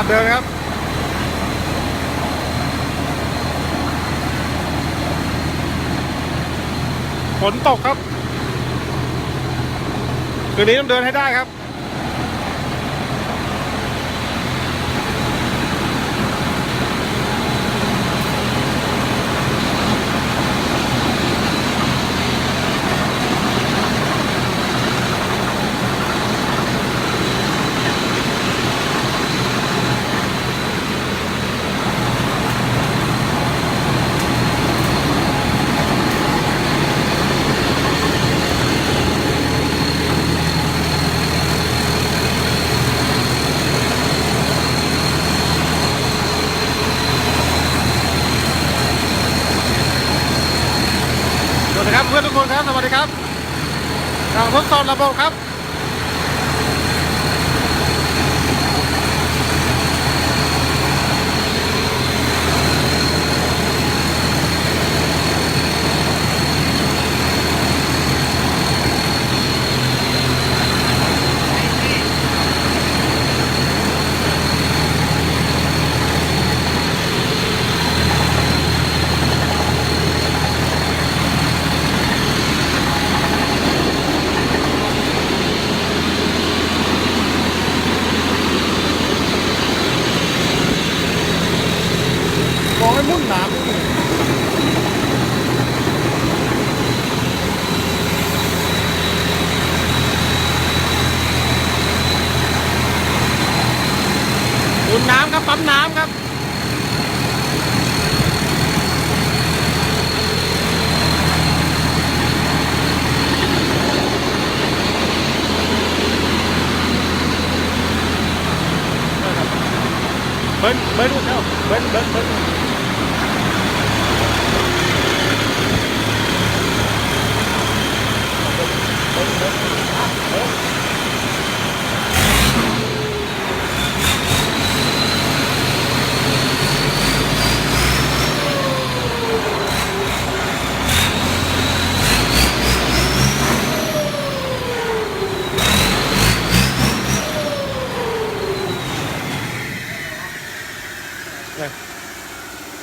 หัดเดินครับฝนตกครับ คืนนี้ต้องเดินให้ได้ครับ สวัสดีครับเพื่อนทุกคนครับ สวัสดีครับกำลัง ทดสอบระบบครับ มองให้มุ่นหนามนิดหนึ่งอุ่นน้ำ ครับปั๊มน้ำครับเบิ้ลเบิ้ลเจ้าเบิ้ลเบิ้ลเบิ้ล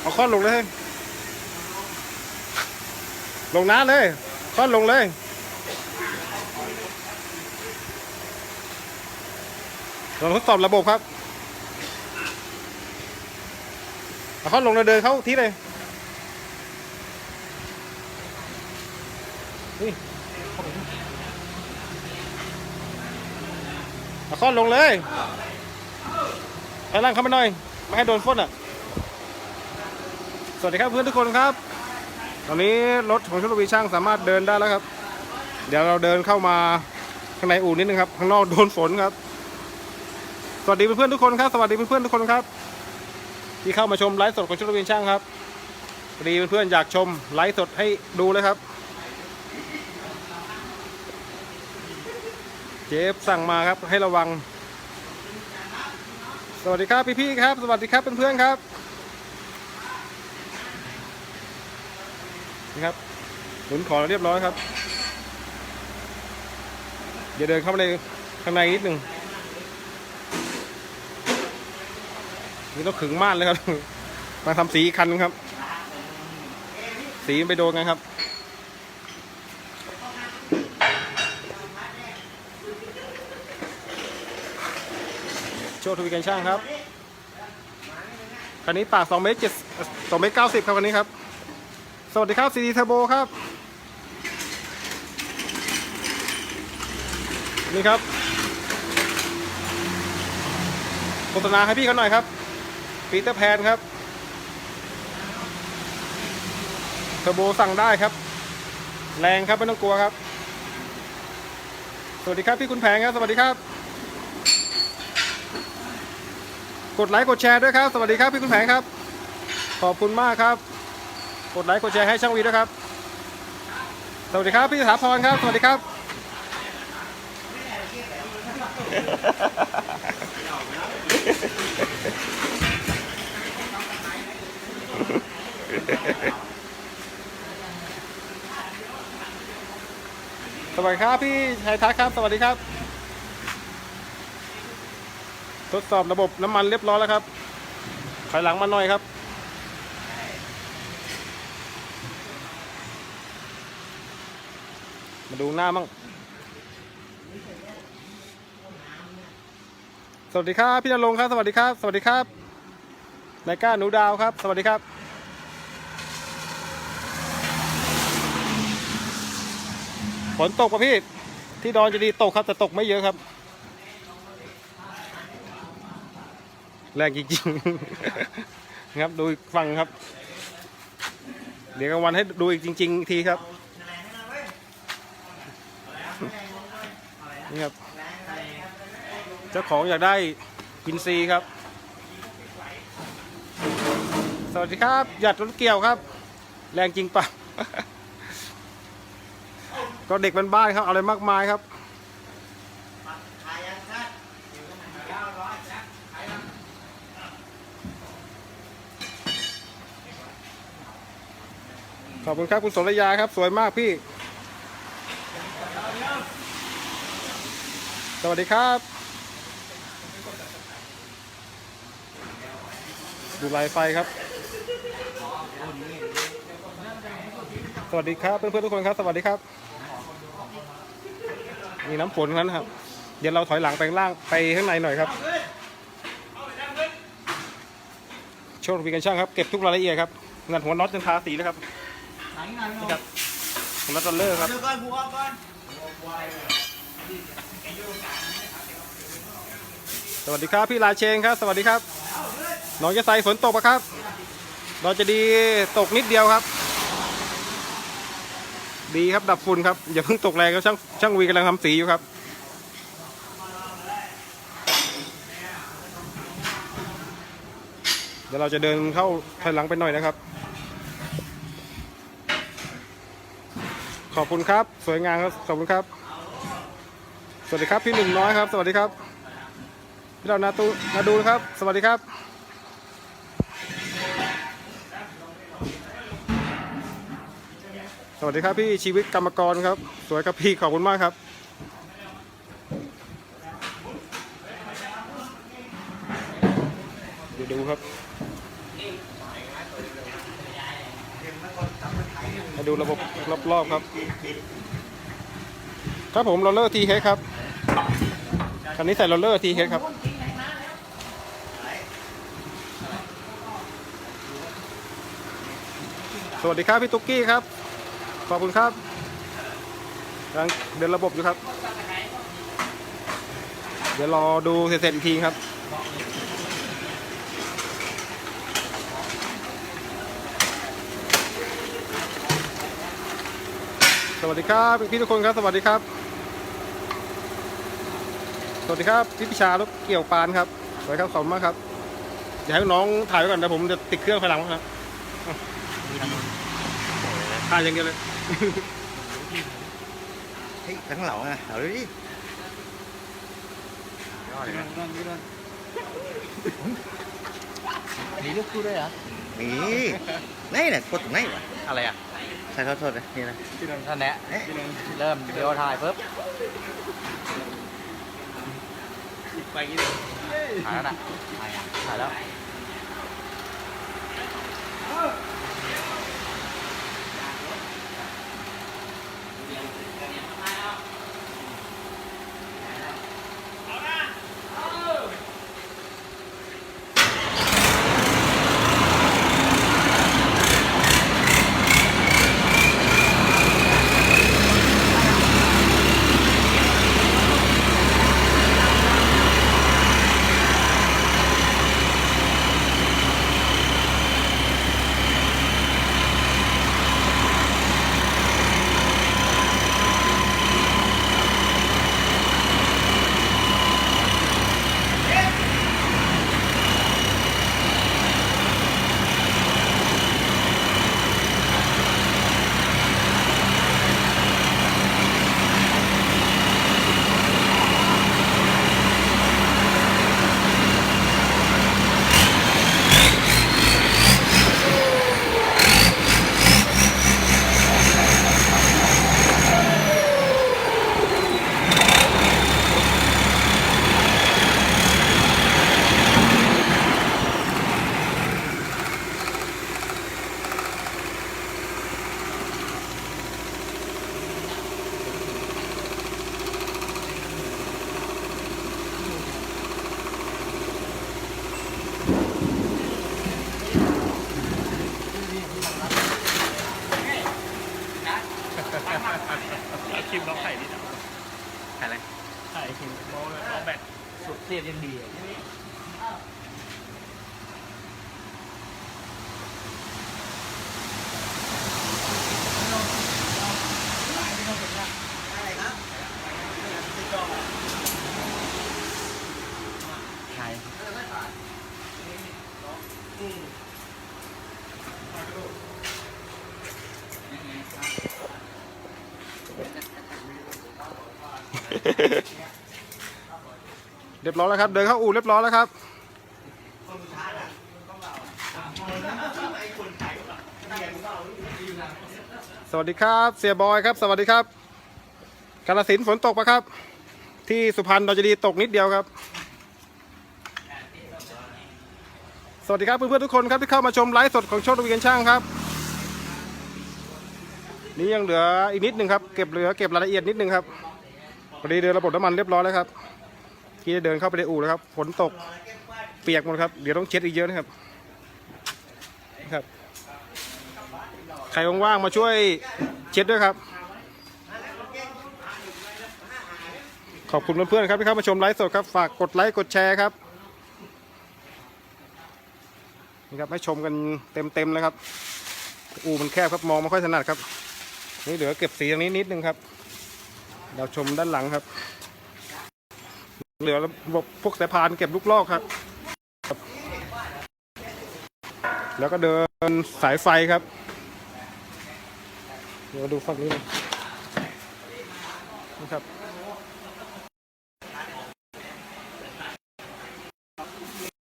เอาค้อนลงเลย ลงน้าเลยค้อนลงเลย เราทดสอบระบบครับ เอาค้อนลงเลยเดินเข้าที่เลย นี่เอาค้อนลงเลยไปล่างเข้ามาหน่อย ไม่ให้โดนฝนอะ สวัสดีครับเพื่อนทุกคนครับ ตอนนี้รถของชุลวีช่างสามารถเดินได้แล้วครับ เดี๋ยวเราเดินเข้ามาข้างในอู่นิดนึงครับ ข้างนอกโดนฝนครับ สวัสดีเพื่อนๆทุกคนครับ สวัสดีเพื่อนๆทุกคนครับ ที่เข้ามาชมไลฟ์สดของชุลวีช่างครับพอดีเพื่อนๆอยากชมไลฟ์สดให้ดูเลยครับ เจฟสั่งมาครับให้ระวัง สวัสดีครับพี่ๆครับ สวัสดีครับเพื่อนๆครับ นี่ครับหนุนของเรียบร้อยครับเดี๋ยวเดินเข้ามาในข้างในนิดหนึ่งนี่ต้องขึงม่านเลยครับ มาทำสีคันครับ สีไปโดนกันครับโชว์ทวีกันช่างครับคันนี้ปาก2เมตร7 2เมตร90 ครับคันนี้ครับ สวัสดีครับซีดีเทอร์โบครับ นี่ครับโฆษณาให้พี่เขาหน่อยครับปีเตอร์แพนครับเทอร์โบสั่งได้ครับ แรงครับ ไม่ต้องกลัวครับ สวัสดีครับพี่คุณแผงครับ สวัสดีครับ กดไลค์กดแชร์ด้วยครับ สวัสดีครับพี่คุณแผงครับ ขอบคุณมากครับ กดไลค์กดแชร์ให้ช่างวีด้วยครับ สวัสดีครับพี่สถาพรครับ สวัสดีครับสวัสดีครับพี่ชัยทัศครับ สวัสดีครับ ทดสอบระบบน้ำมันเรียบร้อยแล้วครับถอยหลังมาหน่อยครับ มาดูหน้ามั่งสวัสดีครับพี่นรงค์ครับสวัสดีครับ สวัสดีครับนายก้าหนูดาวครับ สวัสดีครับ ฝนตกป่ะพี่ ที่ดอนจะดีตกครับแต่ตกไม่เยอะครับ แรงจริงๆนะครับดูฝั่งครับ เดี๋ยวกลางวันให้ดูอีกจริง ๆ ทีครับ นี่ครับ เจ้าของอยากได้กินซีครับ สวัสดีครับ หยัดรถเกี่ยวครับ แรงจริงปะก็เด็กเป็นบ้านๆครับเอาอะไรมากมายครับขอบคุณครับ คุณสรยาครับ สวยมากพี่ วัสดีครับ ดูลายไฟครับ สวัสดีครับเพื่อนๆทุกคนครับ สวัสดีครับมีน้ำฝนนั้นครับ เดี๋ยวเราถอยหลังไปข้างล่างไปข้างในหน่อยครับโชว์วีกันช่างครับ เก็บทุกรายละเอียดครับงัดหัวน็อตจนทาสีนะครับนี่ครับหัวน็อตรอลเลอร์ครับ สวัสดีครับพี่ลาเชงครับ สวัสดีครับหนองยะไซฝนตกปะครับเราจะดีตกนิดเดียวครับ ดีครับดับฝุ่นครับ อย่าเพิ่งตกแรงครับช่างช่างวีกำลังทำสีอยู่ครับเดี๋ยวเราจะเดินเข้าถอยหลังไปหน่อยนะครับ ขอบคุณครับ สวยงามครับ ขอบคุณครับ สวัสดีครับพี่หนุ่มน้อยครับ สวัสดีครับพี่เรานาตูนาดูครับ สวัสดีครับ สวัสดีครับพี่ชีวิตกรรมกรครับ สวยครับพี่ขอบคุณมากครับเดี๋ยวดูครับมาดูระบบรอบๆครับ ครับผมโรลเลอร์ทีเฮครับ คันนี้ใส่โรลเลอร์ทีเฮครับ สวัสดีครับพี่ตุ๊กกี้ครับ ขอบคุณครับกำลังเดินระบบอยู่ครับ เดี๋ยวรอดูเสร็จอีกทีครับสวัสดีครับพี่ทุกคนครับ สวัสดีครับ สวัสดีครับพี่พิชารถเกี่ยวปานครับสวัสดีครับขอบคุณมากครับเดี๋ยวให้น้องถ่ายไว้ก่อนเดี๋ยวผมจะติดเครื่องภายหลังครับถ่ายอย่างเดียวเลยเฮ้ยข้างหลังอะเอาดิมีลูกคู่ด้วยเหรอมีนี่เนี่ยกดตรงไหนวะอะไรอะใส่โทษๆเลยนี่นะท่านแนะเอ๊ะเริ่มเดียวถ่ายปุ๊บ ไปกินถ่ายแล้วนะถ่ายแล้ว ไข่คิมเราเราแบตสุดเสียบยังดี รียบร้อยแล้วครับ เดินเข้าอู่เรียบร้อยแล้วครับสวัสดีครับ เสียบอยครับ สวัสดีครับกาลสินฝนตกปะครับ ที่สุพรรณเราจะดีตกนิดเดียวครับ สวัสดีครับเพื่อนๆทุกคนครับที่เข้ามาชมไลฟ์สดของโชคทวีกันช่างครับ นี่ยังเหลืออีกนิดหนึ่งครับเก็บเหลือเก็บรายละเอียดนิดหนึ่งครับพอดีเดินระบบน้ำมันเรียบร้อยแล้วครับ ที่เดินเข้าไปในอู่แล้วครับฝนตกเปียกหมดครับเดี๋ยวต้องเช็ดอีกเยอะนะครับนะครับใครว่างๆมาช่วยเช็ดด้วยครับ ขอบคุณเพื่อนๆครับที่เข้ามาชมไลฟ์สดครับฝากกดไลค์กดแชร์ครับนี่ครับให้ชมกันเต็มๆเลยครับ อูมันแคบครับมองไม่ค่อยถนัดครับนี่เหลือเก็บสีตรงนี้นิดนึงครับ เราชมด้านหลังครับ เหลือระบบพวกสายพานเก็บลูกลอกครับ แล้วก็เดินสายไฟครับ เดี๋ยวดูฝั่งนี้น่อยนี่ครับ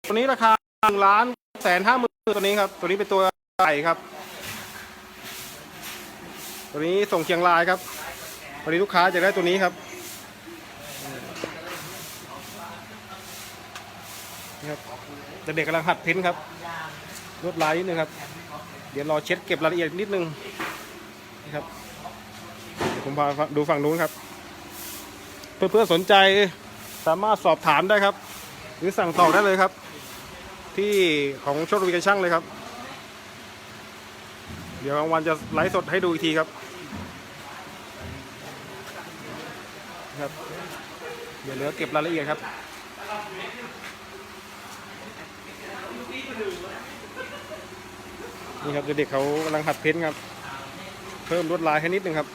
ตัวนี้ราคาหนึ่งล้านแสนห้าหมื่นตัวนี้ครับ ตัวนี้เป็นตัวใหญ่ครับ ตัวนี้ส่งเชียงรายครับวันนี้ลูกค้าจะได้ตัวนี้ครับ ครับแต่เด็กกำลังหัดเพ้นท์ครับลวดลายนิดนึงครับ เดี๋ยวรอเช็ดเก็บรายละเอียดนิดนึงนี่ครับเดี๋ยวผมพาดูฝั่งนู้นครับ เพื่อนๆสนใจสามารถสอบถามได้ครับ หรือสั่งต่อได้เลยครับ ที่ของโชคดีกันช่างเลยครับ เดี๋ยวกลางวันจะไลฟ์สดให้ดูอีกทีครับครับ เดี๋ยวเหลือเก็บรายละเอียดครับ นี่ครับเด็กๆเขากำลังหัดเพ้นท์ครับ เพิ่มลวดลายให้นิดนึงครับ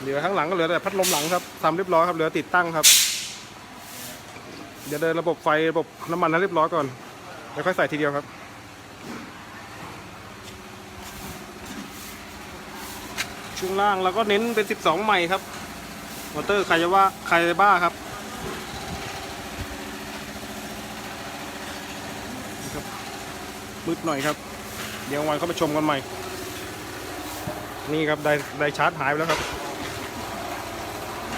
เหลือข้างหลังก็เหลือแต่พัดลมหลังครับทำเรียบร้อยครับเหลือติดตั้งครับ เดี๋ยวเดินระบบไฟระบบน้ำมันให้เรียบร้อยก่อนแล้วค่อยใส่ทีเดียวครับช่วงล่างเราก็เน้นเป็น 12 ใหม่ครับมอเตอร์คายาว่าคายาบ้าครับนะครับมืดหน่อยครับ ดี๋ยววันเข้าไปชมกันใหม่ นี่ครับไดไดชาร์จหายไปแล้วครับ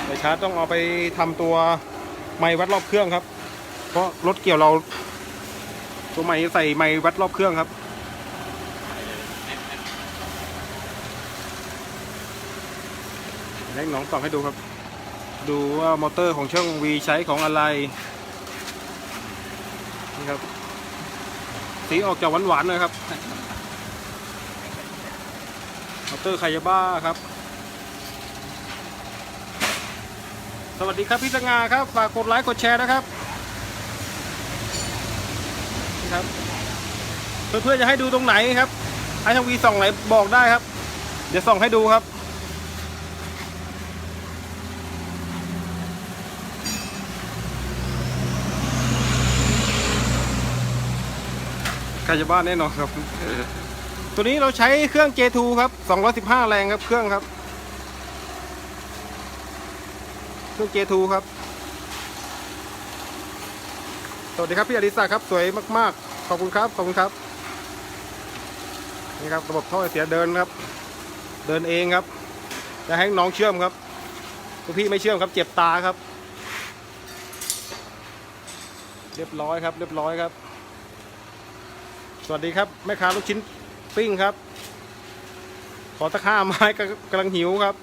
ไดชาร์จต้องเอาไปทำตัวไม้วัดรอบเครื่องครับ เพราะรถเกี่ยวเรา ตัวใหม่ใส่ไม้วัดรอบเครื่องครับให้น้องส่องให้ดูครับ ดูว่ามอเตอร์ของช่อง V ใช้ของอะไรนี่ครับสีออกจากหวานๆเลยครับมอ เตอร์คยาบ้าครับ สวัสดีครับพี่สง่าครับ ฝากกดไลค์กดแชร์นะครับครับเพื่อนๆจะให้ดูตรงไหนครับไอทางวีส่องไหนบอกได้ครับ เดี๋ยวส่องให้ดูครับใครจะบ้านแน่นอนครับ ตัวนี้เราใช้เครื่อง J2 ครับ 215 แรงครับ เครื่องครับ เครื่อง J2 ครับ สวัสดีครับพี่อดิศักดิ์ครับ สวยมาก ๆ ขอบคุณครับ ขอบคุณครับ นี่ครับระบบท่อเสียเดินครับ เดินเองครับ จะให้น้องเชื่อมครับถ้าพี่ไม่เชื่อมครับ เจ็บตาครับ เรียบร้อยครับ เรียบร้อยครับ สวัสดีครับ แม่ค้าลูกชิ้น ปิ้งครับ ขอตะข้าไม้กำลังหิวครับ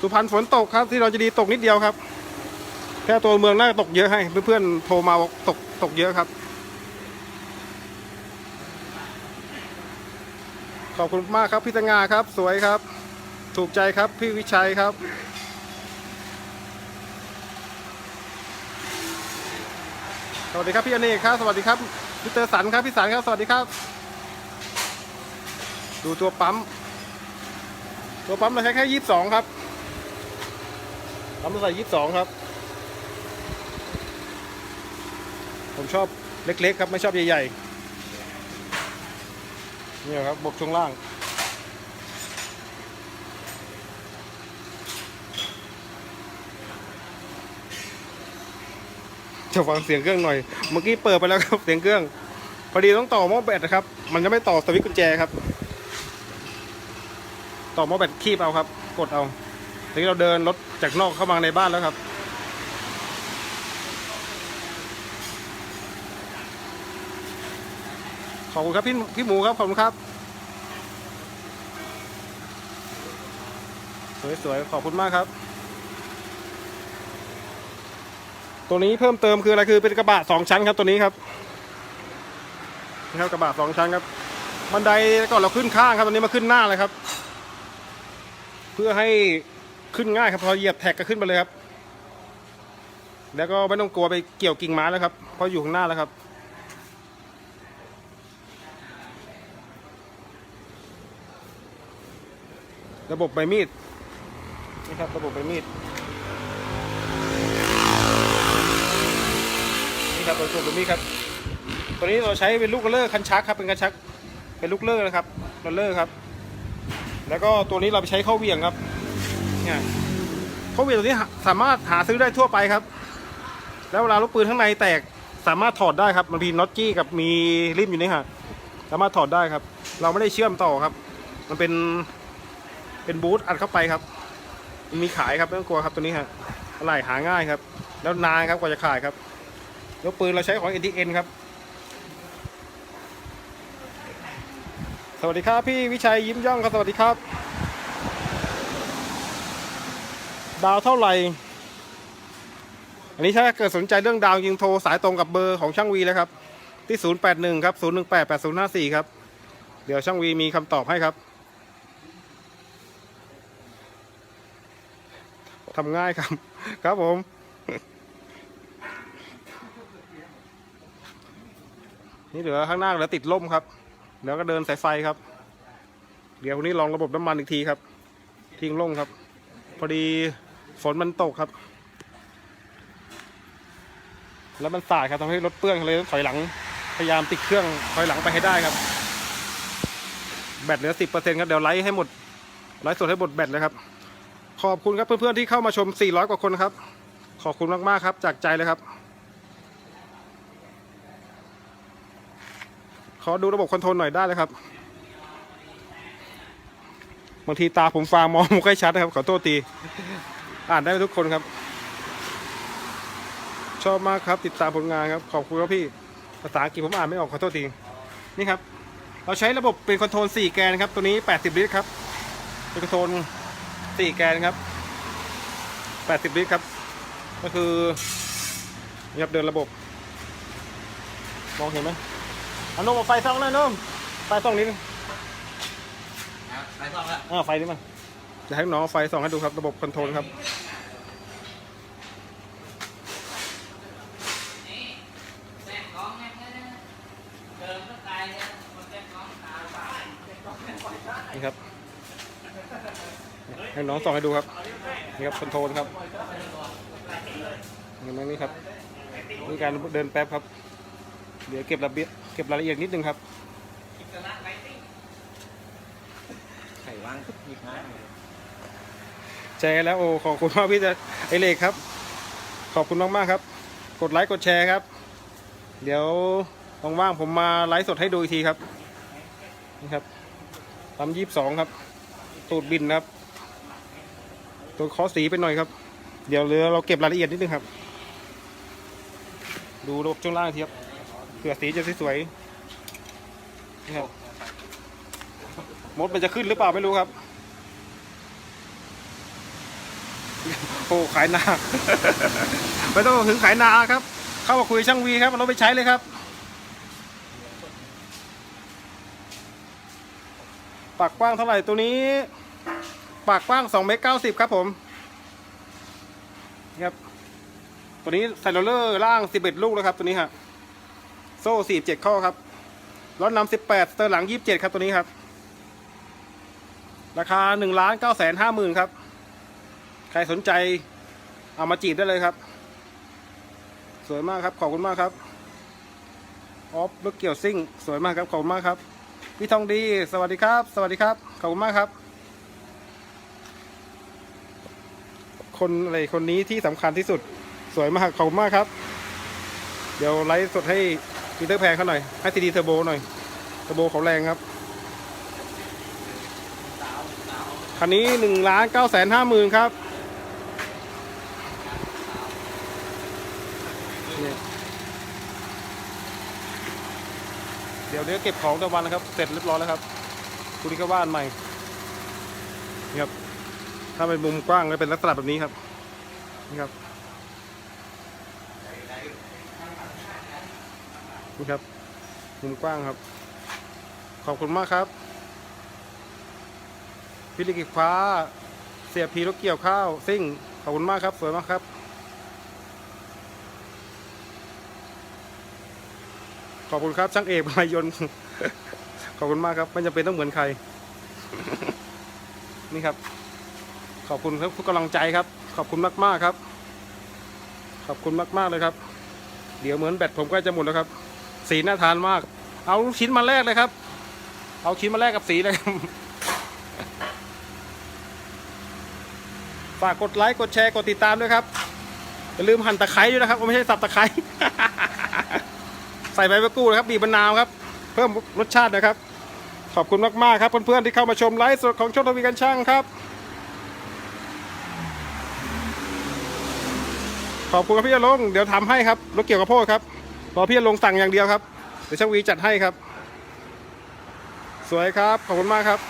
สุพรรณฝนตกครับ ที่เราจะดีตกนิดเดียวครับ แค่ตัวเมืองน่าตกเยอะให้ เพื่อนๆโทรมาบอกตกตกเยอะครับ ขอบคุณมากครับพี่ตงาครับ สวยครับ ถูกใจครับพี่วิชัยครับสวัสดีครับพี่อเนกครับ สวัสดีครับพี่เตอร์สันครับ พี่สันครับ สวัสดีครับ ดูตัวปั๊ม ตัวปั๊มเราใช้แค่ยี่สิบสองครับ ปั๊มเราใส่ยี่สิบสองครับ ผมชอบเล็กๆครับ ไม่ชอบใหญ่ๆ นี่ครับบบช่วงล่างจะฟังเสียงเครื่องหน่อย เมื่อกี้เปิดไปแล้วครับเสียงเครื่อง พอดีต้องต่อหม้อแบตนะครับ มันจะไม่ต่อสวิตช์กุญแจครับ ต่อหม้อแบตคีบเอาครับ กดเอาทีนี้เราเดินรถจากนอกเข้ามาในบ้านแล้วครับ ขอบคุณครับพี่พี่หมูครับ ขอบคุณครับ สวยๆ ขอบคุณมากครับ ตัวนี้เพิ่มเติมคืออะไรคือเป็นกระบะสองชั้นครับตัวนี้ครับนี่ครับกระบะสองชั้นครับ บันไดก่อนเราขึ้นข้างครับตอนนี้มาขึ้นหน้าเลยครับ พื่อให้ขึ้นง่ายครับพอเหยียบแท็กก็ขึ้นไปเลยครับ แล้วก็ไม่ต้องกลัวไปเกี่ยวกิ่งไม้แล้วครับเพราะอยู่ข้างหน้าแล้วครับระบบใบมีดนี่ครับระบบใบมีดนี่ครับตัวตัวตัวนี้ครับตัวนี้เราใช้เป็นลูกเลอร์คันชักครับเป็นคันชักเป็นลูกเลอร์นะครับโรลเลอร์ครับ แล้วก็ตัวนี้เราไปใช้เข้าเวียงครับเนี่ยเข้าเวียงตัวนี้สามารถหาซื้อได้ทั่วไปครับ แล้วเวลาลูกปืนข้างในแตกสามารถถอดได้ครับมันมีน็อตจี้กับมีริมอยู่นี่ฮะสามารถถอดได้ครับ เราไม่ได้เชื่อมต่อครับ มันเป็นเป็นบูทอัดเข้าไปครับมันมีขายครับไม่ต้องกลัวครับตัวนี้ฮะอะไรหาง่ายครับ แล้วนานครับกว่าจะขายครับแล้วปืนเราใช้ของ NTN ครับ สวัสดีครับพี่วิชัยยิ้มย่องครับสวัสดีครับ ดาวเท่าไหร่ อันนี้ถ้าเกิดสนใจเรื่องดาวยิงโทรสายตรงกับเบอร์ของช่างวีเลยครับ ที่ 081 ครับ 018 8054 ครับ เดี๋ยวช่างวีมีคำตอบให้ครับทำง่ายครับ ครับผมนี่เหลือข้างหน้าเหลือติดล่มครับ เดี๋ยวก็เดินสายไฟครับ เดี๋ยววันนี้ลองระบบน้ำมันอีกทีครับ ทิ้งล่มครับ พอดีฝนมันตกครับ แล้วมันสายครับทำให้รถเปื้อนเลยต้องถอยหลังพยายามติดเครื่องถอยหลังไปให้ได้ครับ แบตเหลือสิบเปอร์เซ็นต์ครับเดี๋ยวไลฟ์ให้หมดไลฟ์สดให้หมดแบตเลยครับ ขอบคุณครับเพื่อนๆที่เข้ามาชม 400 กว่าคนครับ ขอบคุณมากๆครับ จากใจเลยครับ ขอดูระบบคอนโทรลหน่อยได้เลยครับ บางทีตาผมฟางมองไม่ค่อยชัดนะครับ ขอโทษทีอ่านได้ทุกคนครับ ชอบมากครับ ติดตามผลงานครับ ขอบคุณครับพี่ภาษาอังกฤษผมอ่านไม่ออกขอโทษทีนี่ครับ เราใช้ระบบเป็นคอนโทรล4แกนครับ ตัวนี้ 80 ลิตรครับ เป็นคอนโทรล4แกนครับ 80 ลิตรครับ ก็คือนี่ครับเดินระบบ มองเห็นไหม อันนมเอาไฟส่องหน่อยนมไฟส่องนิดนึงไปต่อละอ่าไฟนี่มาจะให้น้องเอาไฟส่องให้ดูครับระบบคอนโทรลครับนี่ครับให้น้องส่องให้ดูครับนี่ครับคอนโทรลครับเห็นไหมนี่ครับนี่การเดินแป๊บครับ เดี๋ยวเก็บระเบียบ เก็บรายละเอียดนิดนึงครับไข่ว่างหยิบมาแชร์แล้วโอ้ขอบคุณมากพี่จะไอเล็กครับ ขอบคุณมากมากๆครับ กดไลค์กดแชร์ครับ เดี๋ยวว่างๆผมมาไลฟ์สดให้ดูอีกทีครับนี่ครับปั๊มยี่สิบสองครับ ตูดบินนะครับ ตัวเคอสีไปหน่อยครับ เดี๋ยวเรือเราเก็บรายละเอียดนิดนึงครับ ดูระบบช่วงล่างอีกทีครับ เผื่อสีจะสวยๆนี่ครับมดมันจะขึ้นหรือเปล่าไม่รู้ครับ โอ้ขายนา ไม่ต้องถึงขายนาครับ เข้ามาคุยช่างวีครับเราไปใช้เลยครับปากกว้างเท่าไหร่ตัวนี้ ปากกว้าง2เมตร90 ครับผมนี่ครับตัวนี้ใส่โรลเลอร์ล่าง 11 ลูกแล้วครับ ตัวนี้ฮะ โซ่สี่เจ็ดข้อครับล้อนำสิบแปดเตอร์หลังยี่สิบเจ็ดครับตัวนี้ครับ ราคาหนึ่งล้านเก้าแสนห้าหมื่นครับ ใครสนใจเอามาจีบได้เลยครับ สวยมากครับขอบคุณมากครับออฟรถเกี่ยวซิ่ง สวยมากครับขอบคุณมากครับ พี่ทองดี สวัสดีครับ สวัสดีครับขอบคุณมากครับ คนอะไรคนนี้ที่สำคัญที่สุด สวยมากขอบคุณมากครับ เดี๋ยวไลฟ์สดให้ ปีเตอร์แพงเขาหน่อย ให้ซีดีเทอร์โบหน่อย เทอร์โบเขาแรงครับ คันนี้หนึ่งล้านเก้าแสนห้าหมื่นครับเดี๋ยวเดี๋ยวเก็บของตะวันนะครับ เสร็จเรียบร้อยแล้วครับคุณนี่ก็ว่านใหม่นี่ครับ ถ้าเป็นมุมกว้างก็เป็นลักษณะแบบนี้ครับ นี่ครับ นี่ครับมุมกว้างครับ ขอบคุณมากครับพิลิกิฟ้า เสียพีรถเกี่ยวข้าว ซิ่ง ขอบคุณมากครับ สวยมากครับ ขอบคุณครับช่างเอกมายนขอบคุณมากครับ ไม่จำเป็นต้องเหมือนใคร นี่ครับ ขอบคุณครับทุกกำลังใจครับ ขอบคุณมากมากๆครับ ขอบคุณมากมากๆเลยครับ เดี๋ยวเหมือนแบตผมใกล้จะหมดแล้วครับ สีน่าทานมาก เอาลูกชิ้นมาแลกเลยครับ เอาชิ้นมาแลกกับสีเลยฝากกดไลค์กดแชร์กดติดตามด้วยครับอย่าลืมหั่นตะไคร้ด้วยนะครับไม่ใช่สับตะไคร้ใส่ใบมะกรูดนะครับบีบมะนาวครับ เพิ่มรสชาตินะครับ ขอบคุณมากๆครับเพื่อนๆที่เข้ามาชมไลฟ์สดของโชคทวีกันช่างครับ ขอบคุณครับพี่อลงเดี๋ยวทำให้ครับรถเกี่ยวกับโพดครับ รอพี่ลงสั่งอย่างเดียวครับ เดี๋ยวช่างวีจัดให้ครับ สวยครับ ขอบคุณมากครับ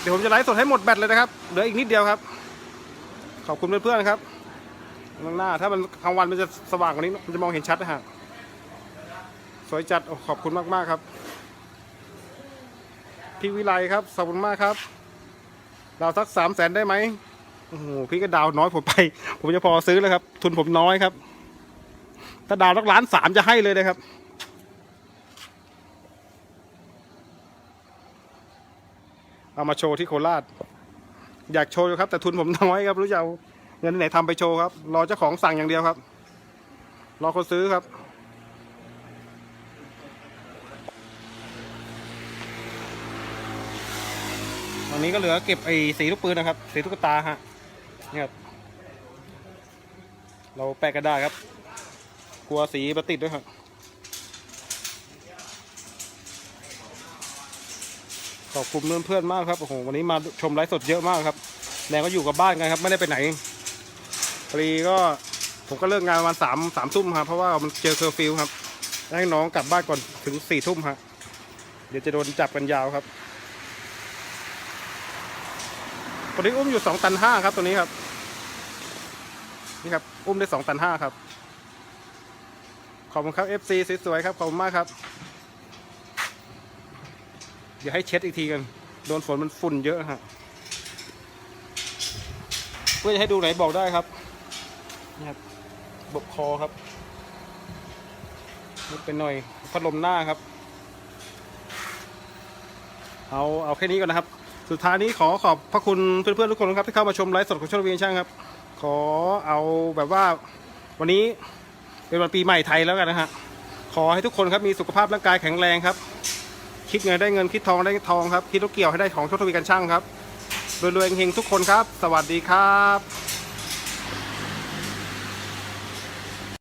เดี๋ยวผมจะไลฟ์สดให้หมดแบตเลยนะครับ เหลืออีกนิดเดียวครับ ขอบคุณเพื่อนๆครับข้างหน้า ถ้ามันกลางวันมันจะสว่างกว่านี้ มันจะมองเห็นชัดนะฮะ สวยจัดอขอบคุณมากๆครับ พี่วิไลครับ ขอบคุณมากครับ ดาวสักสามแสนได้ไหมโอ้โห พี่ก็ดาวน้อยผมไป ผมจะพอซื้อแล้วครับ ทุนผมน้อยครับ ถ้าดาวสักล้านสามจะให้เลยนะครับ เอามาโชว์ที่โคราช อยากโชว์ครับ แต่ทุนผมน้อยครับรู้จะเอาเงินไหนทำไปโชว์ครับ รอเจ้าของสั่งอย่างเดียวครับ รอคนซื้อครับตอนนี้ก็เหลือเก็บไอ้สีลูกปืนนะครับ สีตุ๊กตาฮะนี่ครับเราแปะกระดาษครับ กลัวสีมาติดด้วยครับขอบคุณเพื่อนๆมากครับโอ้โหวันนี้มาชมไลฟ์สดเยอะมากครับแดงก็อยู่กับบ้านกันครับ ไม่ได้ไปไหนพอดีก็ผมก็เลิกงานประมาณสามสามทุ่มครับเพราะว่ามันเจอเคอร์ฟิวครับให้น้องกลับบ้านก่อนถึงสี่ทุ่มครับเดี๋ยวจะโดนจับกันยาวครับตัวนี้อุ้มอยู่สองตันห้าครับตัวนี้ครับ นี่ครับ อุ้มได้สองตันห้าครับ ขอบคุณครับ FC สวยๆครับขอบคุณมากครับ เดี๋ยวให้เช็ดอีกทีกัน โดนฝนมันฝุ่นเยอะฮะเพื่อจะให้ดูไหนบอกได้ครับนี่ครับบกคอครับนิดเป็นหน่อยพัดลมหน้าครับ เอาเอาแค่นี้ก่อนนะครับ สุดท้ายนี้ขอขอบพระคุณเพื่อนๆทุกคนครับที่เข้ามาชมไลฟ์สดของช่องวีนช่างครับ ขอเอาแบบว่าวันนี้ เป็นวันปีใหม่ไทยแล้วกันนะฮะ ขอให้ทุกคนครับมีสุขภาพร่างกายแข็งแรงครับ คิดเงินได้เงินคิดทองได้ทองครับ คิดรถเกี่ยวให้ได้ของโชคทวีกันช่างครับรวยๆเฮงๆทุกคนครับ สวัสดีครับ